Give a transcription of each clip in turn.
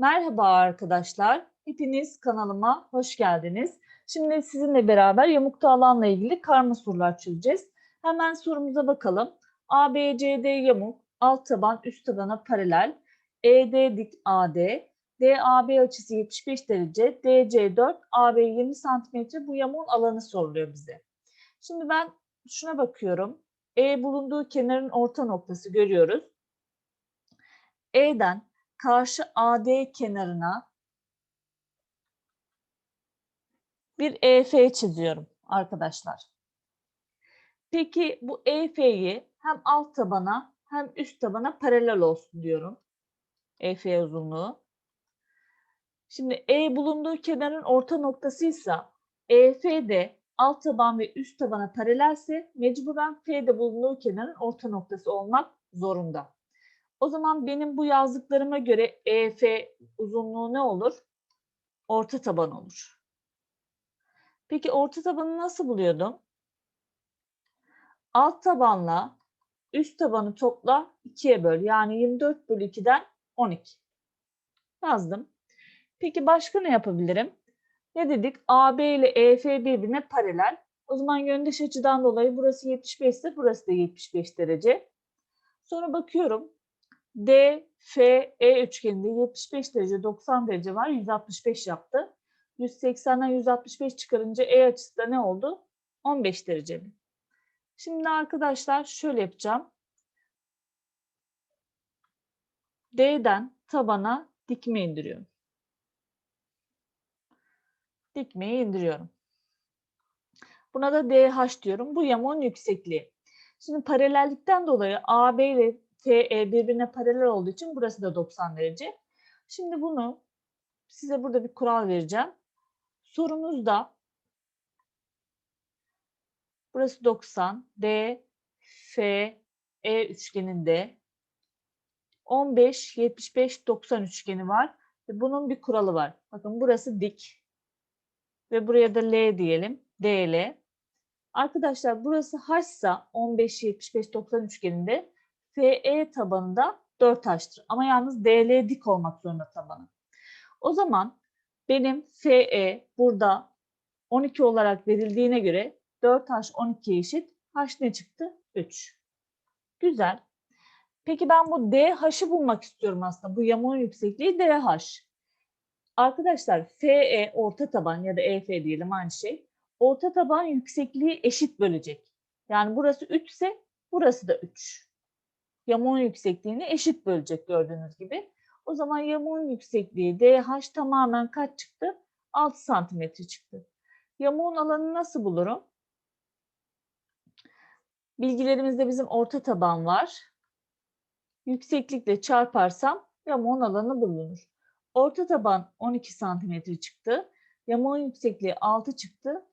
Merhaba arkadaşlar. Hepiniz kanalıma hoş geldiniz. Şimdi sizinle beraber yamukta alanla ilgili karma sorular çözeceğiz. Hemen sorumuza bakalım. ABCD yamuk, alt taban üst tabana paralel. ED dik AD, DAB açısı 75 derece, DC 4, AB 20 santimetre bu yamuğun alanı soruluyor bize. Şimdi ben şuna bakıyorum. E bulunduğu kenarın orta noktası görüyoruz. E'den karşı AD kenarına bir EF çiziyorum arkadaşlar. Peki bu EF'yi hem alt tabana hem üst tabana paralel olsun diyorum. EF uzunluğu. Şimdi E bulunduğu kenarın orta noktasıysa EF de alt taban ve üst tabana paralelse mecburen F de bulunduğu kenarın orta noktası olmak zorunda. O zaman benim bu yazdıklarıma göre EF uzunluğu ne olur? Orta taban olur. Peki orta tabanı nasıl buluyordum? Alt tabanla üst tabanı topla 2'ye böl. Yani 24 bölü 2'den 12. Yazdım. Peki başka ne yapabilirim? Ne dedik? AB ile EF birbirine paralel. O zaman yöndeş açıdan dolayı burası 75 ise burası da 75 derece. Sonra bakıyorum. D, F, E üçgeninde 75 derece 90 derece var. 165 yaptı. 180'den 165 çıkarınca E açısı da ne oldu? 15 derece? Şimdi arkadaşlar şöyle yapacağım. D'den tabana dikme indiriyorum. Dikmeyi indiriyorum. Buna da DH diyorum. Bu yamuğun yüksekliği. Şimdi paralellikten dolayı AB ile birbirine paralel olduğu için burası da 90 derece. Şimdi bunu size burada bir kural vereceğim. Sorumuzda burası 90, D, F, E üçgeninde 15, 75, 90 üçgeni var. Ve bunun bir kuralı var. Bakın burası dik. Ve buraya da L diyelim. DL. Arkadaşlar burası H ise 15, 75, 90 üçgeninde FE tabanında 4 taştır. Ama yalnız DL dik olmak zorunda tabanı. O zaman benim FE burada 12 olarak verildiğine göre 4 taş 12 eşit. H ne çıktı? 3. Güzel. Peki ben bu DH'ı bulmak istiyorum aslında. Bu yamuğun yüksekliği DH. Arkadaşlar FE orta taban ya da EF diyelim aynı şey. Orta taban yüksekliği eşit bölecek. Yani burası 3 ise burası da 3 yamuğun yüksekliğini eşit bölecek gördüğünüz gibi. O zaman yamuğun yüksekliği DH tamamen kaç çıktı? 6 santimetre çıktı. Yamuğun alanını nasıl bulurum? Bilgilerimizde bizim orta taban var. Yükseklikle çarparsam yamuğun alanı bulunur. Orta taban 12 santimetre çıktı. Yamuğun yüksekliği 6 çıktı.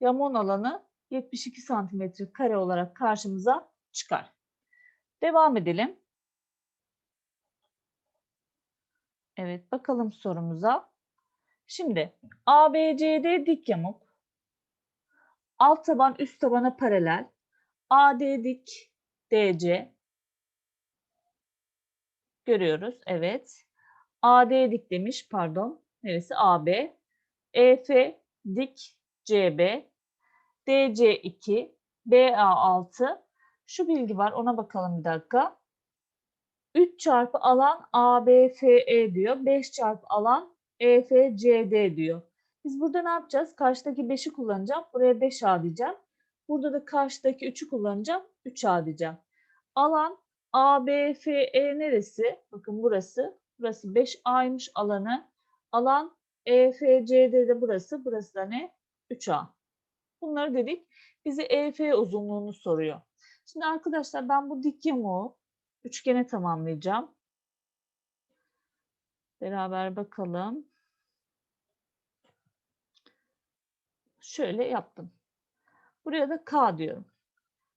Yamuğun alanı 72 santimetre kare olarak karşımıza çıkar. Devam edelim. Evet bakalım sorumuza. Şimdi ABCD dik yamuk. Alt taban üst tabana paralel. AD dik DC. Görüyoruz. Evet. AD dik demiş pardon. Neresi? AB. EF dik CB. DC 2. BA 6. Şu bilgi var ona bakalım bir dakika. 3 çarpı alan ABFE diyor. 5 çarpı alan EFCD diyor. Biz burada ne yapacağız? Karşıdaki 5'i kullanacağım. Buraya 5A diyeceğim. Burada da karşıdaki 3'ü kullanacağım. 3A diyeceğim. Alan ABFE neresi? Bakın burası. Burası 5A'ymış alanı. Alan EFCD de burası. Burası da ne? 3A. Bunları dedik. Bize EF uzunluğunu soruyor. Şimdi arkadaşlar ben bu dik yamuğu üçgene tamamlayacağım. Beraber bakalım. Şöyle yaptım. Buraya da K diyorum.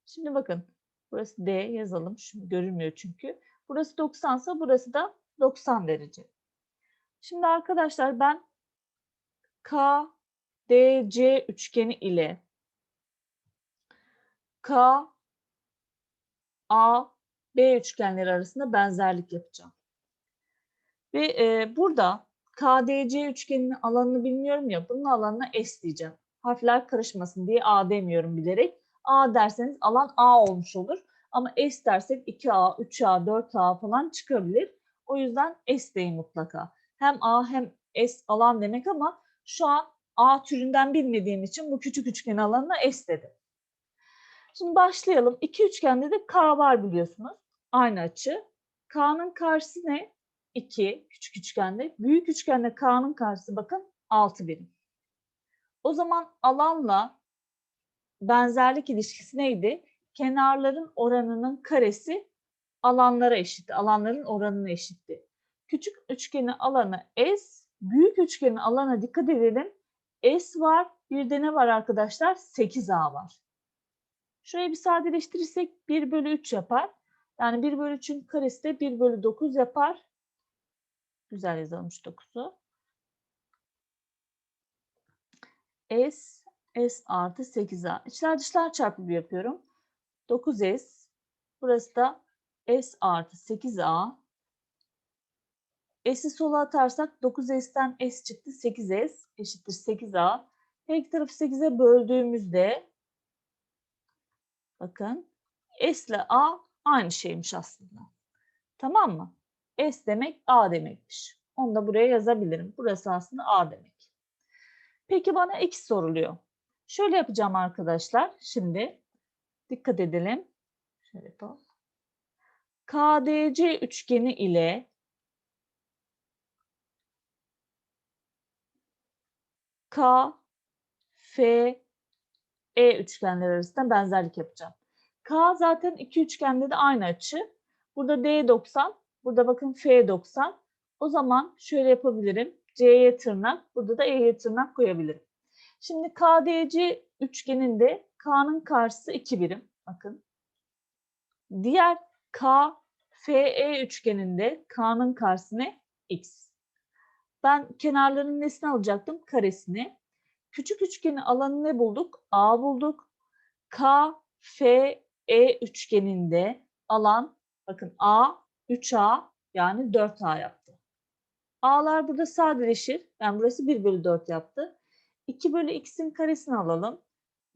Şimdi bakın. Burası D yazalım. Şimdi görünmüyor çünkü. Burası 90 ise burası da 90 derece. Şimdi arkadaşlar ben K, D, C üçgeni ile K, A, B üçgenleri arasında benzerlik yapacağım. Ve e, burada KDC üçgeninin alanını bilmiyorum ya bunun alanına S diyeceğim. Harfler karışmasın diye A demiyorum bilerek. A derseniz alan A olmuş olur. Ama S dersek 2A, 3A, 4A falan çıkabilir. O yüzden S deyin mutlaka. Hem A hem S alan demek ama şu an A türünden bilmediğim için bu küçük üçgen alanına S dedim. Şimdi başlayalım. İki üçgende de K var biliyorsunuz. Aynı açı. K'nın karşısı ne? 2 küçük üçgende. Büyük üçgende K'nın karşısı bakın 6 birim. O zaman alanla benzerlik ilişkisi neydi? Kenarların oranının karesi alanlara eşitti. Alanların oranına eşitti. Küçük üçgenin alanı S, büyük üçgenin alana dikkat edelim. S var, bir de ne var arkadaşlar? 8A var. Şurayı bir sadeleştirirsek 1 bölü 3 yapar. Yani 1 bölü 3'ün karesi de 1 bölü 9 yapar. Güzel yazılmış 9'u. S, S artı 8A. İçler dışlar çarpımı yapıyorum. 9S. Burası da S artı 8A. S'i sola atarsak 9S'ten S çıktı. 8S eşittir 8A. Her iki tarafı 8'e böldüğümüzde bakın S ile A aynı şeymiş aslında. Tamam mı? S demek A demekmiş. Onu da buraya yazabilirim. Burası aslında A demek. Peki bana X soruluyor. Şöyle yapacağım arkadaşlar. Şimdi dikkat edelim. Şöyle yapalım. KDC üçgeni ile K, E üçgenler arasında benzerlik yapacağım. K zaten iki üçgende de aynı açı. Burada D 90, burada bakın F 90. O zaman şöyle yapabilirim. C'ye tırnak, burada da E'ye tırnak koyabilirim. Şimdi KDC üçgeninde K'nın karşısı 2 birim. Bakın. Diğer K, FE üçgeninde K'nın karşısı ne? X. Ben kenarların nesini alacaktım? Karesini. Küçük üçgenin alanı ne bulduk? A bulduk. K, F, E üçgeninde alan bakın A 3A yani 4A yaptı. A'lar burada sadeleşir. Yani burası 1 bölü 4 yaptı. 2 bölü x'in karesini alalım.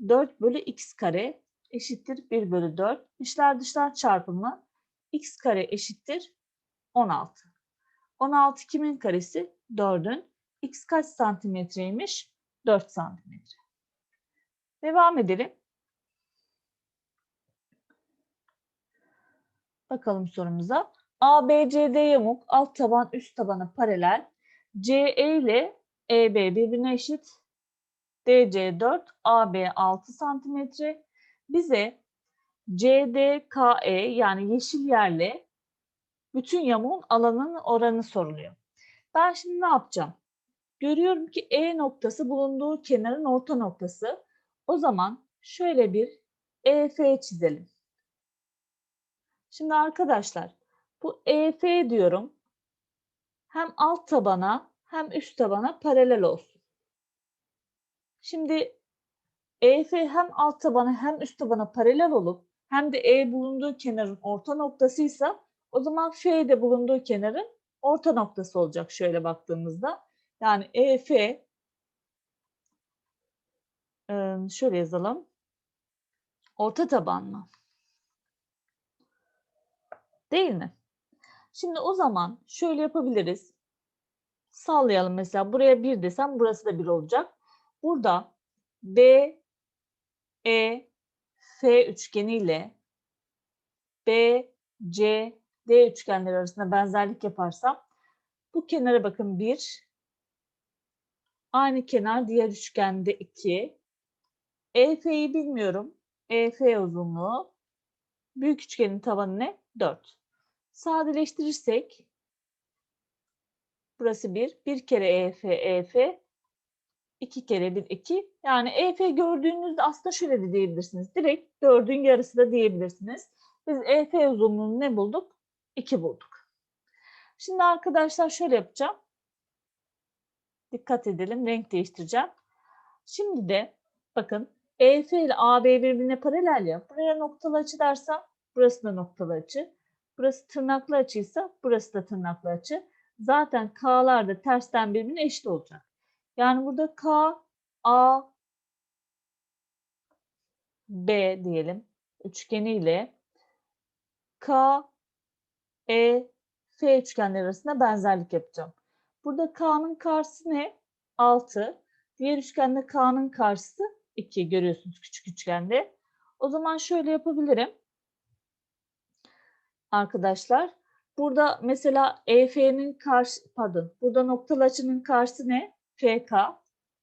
4 bölü x kare eşittir 1 bölü 4. İçler dışlar çarpımı x kare eşittir 16. 16 kimin karesi? 4'ün. X kaç santimetreymiş? 4 santimetre. Devam edelim. Bakalım sorumuza. ABCD yamuk alt taban üst tabana paralel. CE ile EB birbirine eşit. DC 4, AB 6 santimetre. Bize CDKE yani yeşil yerle bütün yamuğun alanının oranı soruluyor. Ben şimdi ne yapacağım? Görüyorum ki E noktası bulunduğu kenarın orta noktası. O zaman şöyle bir EF çizelim. Şimdi arkadaşlar bu EF diyorum. Hem alt tabana hem üst tabana paralel olsun. Şimdi EF hem alt tabana hem üst tabana paralel olup hem de E bulunduğu kenarın orta noktasıysa o zaman F de bulunduğu kenarın orta noktası olacak şöyle baktığımızda. Yani EF şöyle yazalım. Orta taban mı? Değil mi? Şimdi o zaman şöyle yapabiliriz. Sallayalım mesela buraya 1 desem burası da 1 olacak. Burada B, E, F üçgeni ile B, C, D üçgenleri arasında benzerlik yaparsam bu kenara bakın 1, aynı kenar diğer üçgende 2, EF'yi bilmiyorum. EF uzunluğu büyük üçgenin tabanı ne? 4. Sadeleştirirsek burası 1, bir kere EF, EF, 2 kere 1, 2. Yani EF gördüğünüzde aslında şöyle de diyebilirsiniz. Direkt 4'ün yarısı da diyebilirsiniz. Biz EF uzunluğunu ne bulduk? 2 bulduk. Şimdi arkadaşlar şöyle yapacağım. Dikkat edelim. Renk değiştireceğim. Şimdi de bakın EF ile AB birbirine paralel ya. Buraya noktalı açı dersem burası da noktalı açı. Burası tırnaklı açıysa burası da tırnaklı açı. zaten K'lar da tersten birbirine eşit olacak. Yani burada K, A, B diyelim üçgeniyle K, E, F üçgenleri arasında benzerlik yapacağım. Burada K'nın karşısı ne? 6. Diğer üçgende K'nın karşısı 2 görüyorsunuz küçük üçgende. O zaman şöyle yapabilirim. Arkadaşlar burada mesela EF'nin karşı pardon burada noktalı açının karşısı ne? FK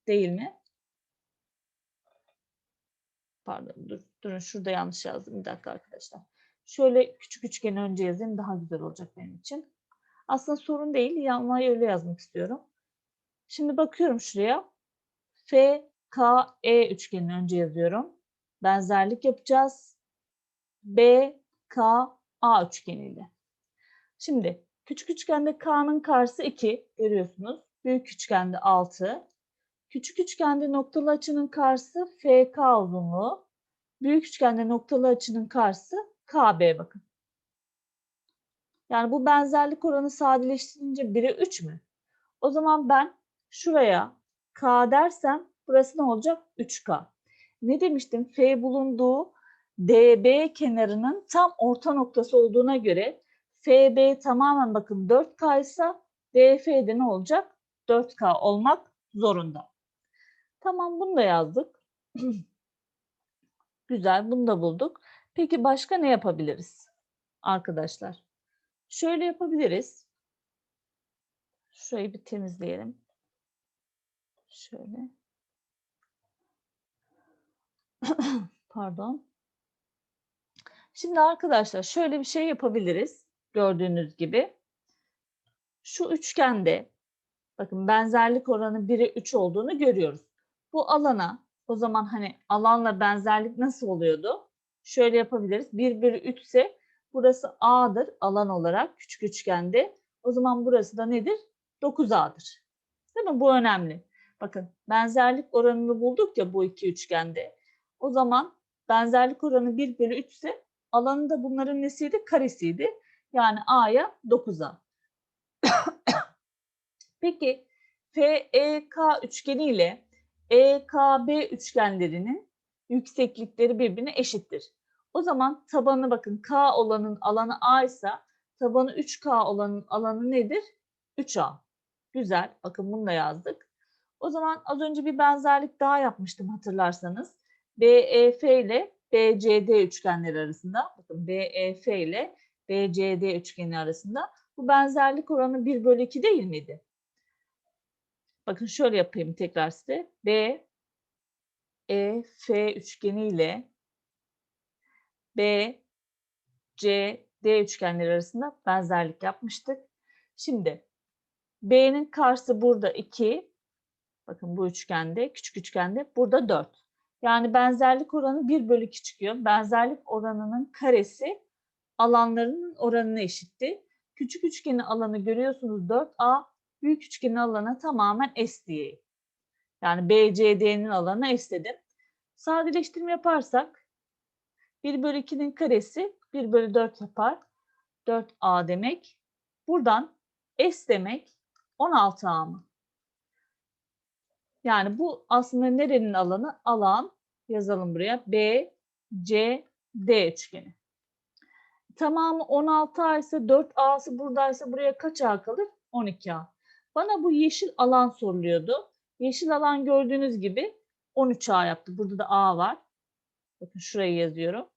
değil mi? Pardon dur, durun şurada yanlış yazdım bir dakika arkadaşlar. Şöyle küçük üçgeni önce yazayım daha güzel olacak benim için. Aslında sorun değil ama öyle yazmak istiyorum. Şimdi bakıyorum şuraya. F, K, E üçgenini önce yazıyorum. Benzerlik yapacağız. B, K, A üçgeniyle. Şimdi küçük üçgende K'nın karşısı 2 görüyorsunuz. Büyük üçgende 6. Küçük üçgende noktalı açının karşısı FK uzunluğu. Büyük üçgende noktalı açının karşısı KB bakın. Yani bu benzerlik oranı sadeleştirince 1'e 3 mü? O zaman ben şuraya K dersem burası ne olacak? 3K. Ne demiştim? F bulunduğu DB kenarının tam orta noktası olduğuna göre FB tamamen bakın 4K ise DF'de ne olacak? 4K olmak zorunda. Tamam bunu da yazdık. Güzel bunu da bulduk. Peki başka ne yapabiliriz arkadaşlar? Şöyle yapabiliriz. Şurayı bir temizleyelim. Şöyle. Pardon. Şimdi arkadaşlar şöyle bir şey yapabiliriz. Gördüğünüz gibi. Şu üçgende bakın benzerlik oranı 1'e 3 olduğunu görüyoruz. Bu alana o zaman hani alanla benzerlik nasıl oluyordu? Şöyle yapabiliriz. 1 bölü 3 ise burası A'dır alan olarak küçük üçgende. O zaman burası da nedir? 9A'dır. Değil mi? Bu önemli. Bakın benzerlik oranını bulduk ya bu iki üçgende. O zaman benzerlik oranı 1 bölü 3 ise alanı da bunların nesiydi? Karesiydi. Yani A'ya 9A. Peki FEK üçgeni ile EKB üçgenlerinin yükseklikleri birbirine eşittir. O zaman tabanı bakın K olanın alanı A ise tabanı 3K olanın alanı nedir? 3A. Güzel. Bakın bunu da yazdık. O zaman az önce bir benzerlik daha yapmıştım hatırlarsanız. BEF ile BCD üçgenleri arasında. Bakın BEF ile BCD üçgeni arasında. Bu benzerlik oranı 1 bölü 2 değil miydi? Bakın şöyle yapayım tekrar size. B, E, F üçgeni ile B, C, D üçgenleri arasında benzerlik yapmıştık. Şimdi B'nin karşısı burada 2. Bakın bu üçgende, küçük üçgende burada 4. Yani benzerlik oranı 1 bölü 2 çıkıyor. Benzerlik oranının karesi alanlarının oranına eşitti. Küçük üçgenin alanı görüyorsunuz 4A, büyük üçgenin alanı tamamen S diye. Yani BCD'nin alanı S dedim. Sadeleştirme yaparsak 1 bölü 2'nin karesi 1 bölü 4 yapar. 4A demek. Buradan S demek 16A mı? Yani bu aslında nerenin alanı? Alan yazalım buraya. B, C, D üçgeni. Tamamı 16A ise 4A'sı buradaysa buraya kaç A kalır? 12A. Bana bu yeşil alan soruluyordu. Yeşil alan gördüğünüz gibi 13A yaptı. Burada da A var. Bakın şurayı yazıyorum.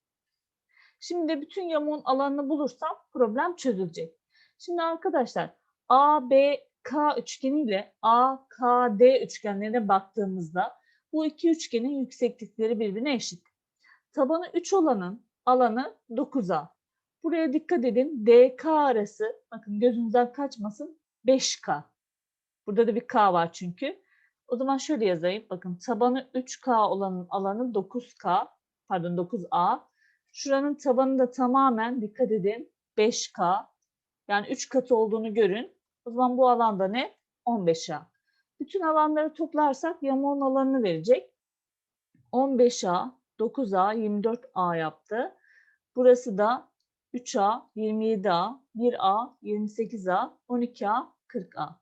Şimdi bütün yamuğun alanını bulursam problem çözülecek. Şimdi arkadaşlar A, B, K üçgeni ile A, K, D üçgenlerine baktığımızda bu iki üçgenin yükseklikleri birbirine eşit. Tabanı 3 olanın alanı 9A. Buraya dikkat edin. DK arası bakın gözünüzden kaçmasın 5K. Burada da bir K var çünkü. O zaman şöyle yazayım. Bakın tabanı 3K olanın alanı 9K. Pardon 9A. Şuranın tabanı da tamamen dikkat edin 5K. Yani 3 katı olduğunu görün. O zaman bu alanda ne? 15A. Bütün alanları toplarsak yamuğun alanını verecek. 15A, 9A, 24A yaptı. Burası da 3A, 27A, 1A, 28A, 12A, 40A.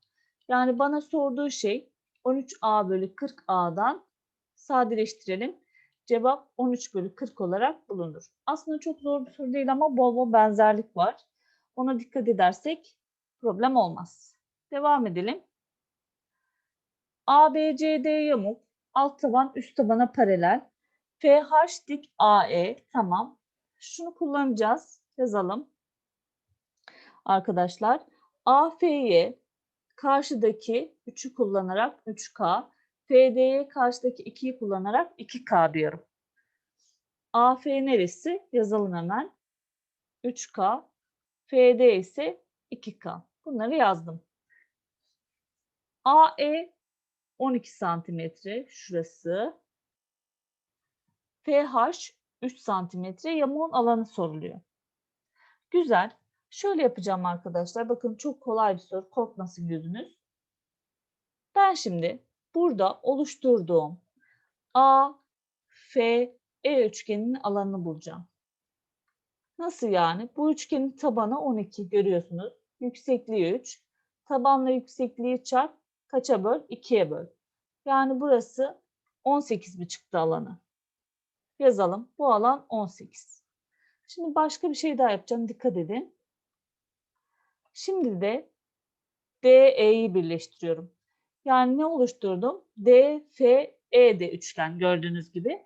Yani bana sorduğu şey 13A bölü 40A'dan sadeleştirelim. Cevap 13 bölü 40 olarak bulunur. Aslında çok zor bir soru değil ama bol bol benzerlik var. Ona dikkat edersek problem olmaz. Devam edelim. ABCD yamuk, alt taban üst tabana paralel. FH dik AE tamam. Şunu kullanacağız. Yazalım. Arkadaşlar AF'ye karşıdaki 3'ü kullanarak 3K, FD'ye karşıdaki 2'yi kullanarak 2K diyorum. AF neresi? Yazalım hemen. 3K, FD ise 2K. Bunları yazdım. AE 12 santimetre şurası. FH 3 santimetre yamuğun alanı soruluyor. Güzel. Şöyle yapacağım arkadaşlar. Bakın çok kolay bir soru. Korkmasın gözünüz. Ben şimdi burada oluşturduğum A, F, E üçgeninin alanını bulacağım. Nasıl yani? Bu üçgenin tabanı 12 görüyorsunuz. Yüksekliği 3. Tabanla yüksekliği çarp kaça böl? 2'ye böl. Yani burası 18 mi çıktı alanı? Yazalım. Bu alan 18. Şimdi başka bir şey daha yapacağım. Dikkat edin. Şimdi de DE'yi birleştiriyorum. Yani ne oluşturdum? DFE'de üçgen gördüğünüz gibi.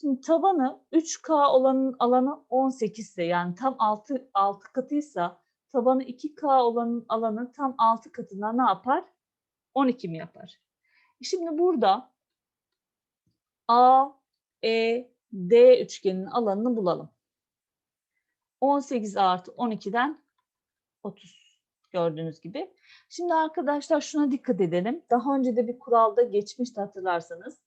Şimdi tabanı 3K olanın alanı 18 ise yani tam 6, 6 katıysa tabanı 2K olanın alanı tam 6 katına ne yapar? 12 mi yapar? Şimdi burada A, E, D üçgeninin alanını bulalım. 18 artı 12'den 30 gördüğünüz gibi. Şimdi arkadaşlar şuna dikkat edelim. Daha önce de bir kuralda geçmişti hatırlarsanız.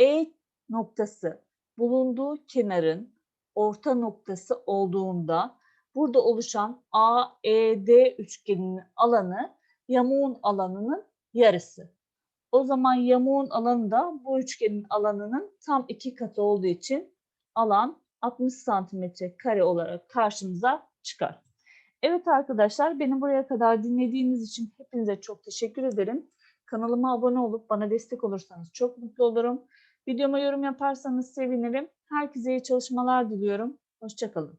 E noktası bulunduğu kenarın orta noktası olduğunda burada oluşan AED üçgeninin alanı yamuğun alanının yarısı. O zaman yamuğun alanı da bu üçgenin alanının tam iki katı olduğu için alan 60 santimetre kare olarak karşımıza çıkar. Evet arkadaşlar beni buraya kadar dinlediğiniz için hepinize çok teşekkür ederim. Kanalıma abone olup bana destek olursanız çok mutlu olurum. Videoma yorum yaparsanız sevinirim. Herkese iyi çalışmalar diliyorum. Hoşçakalın.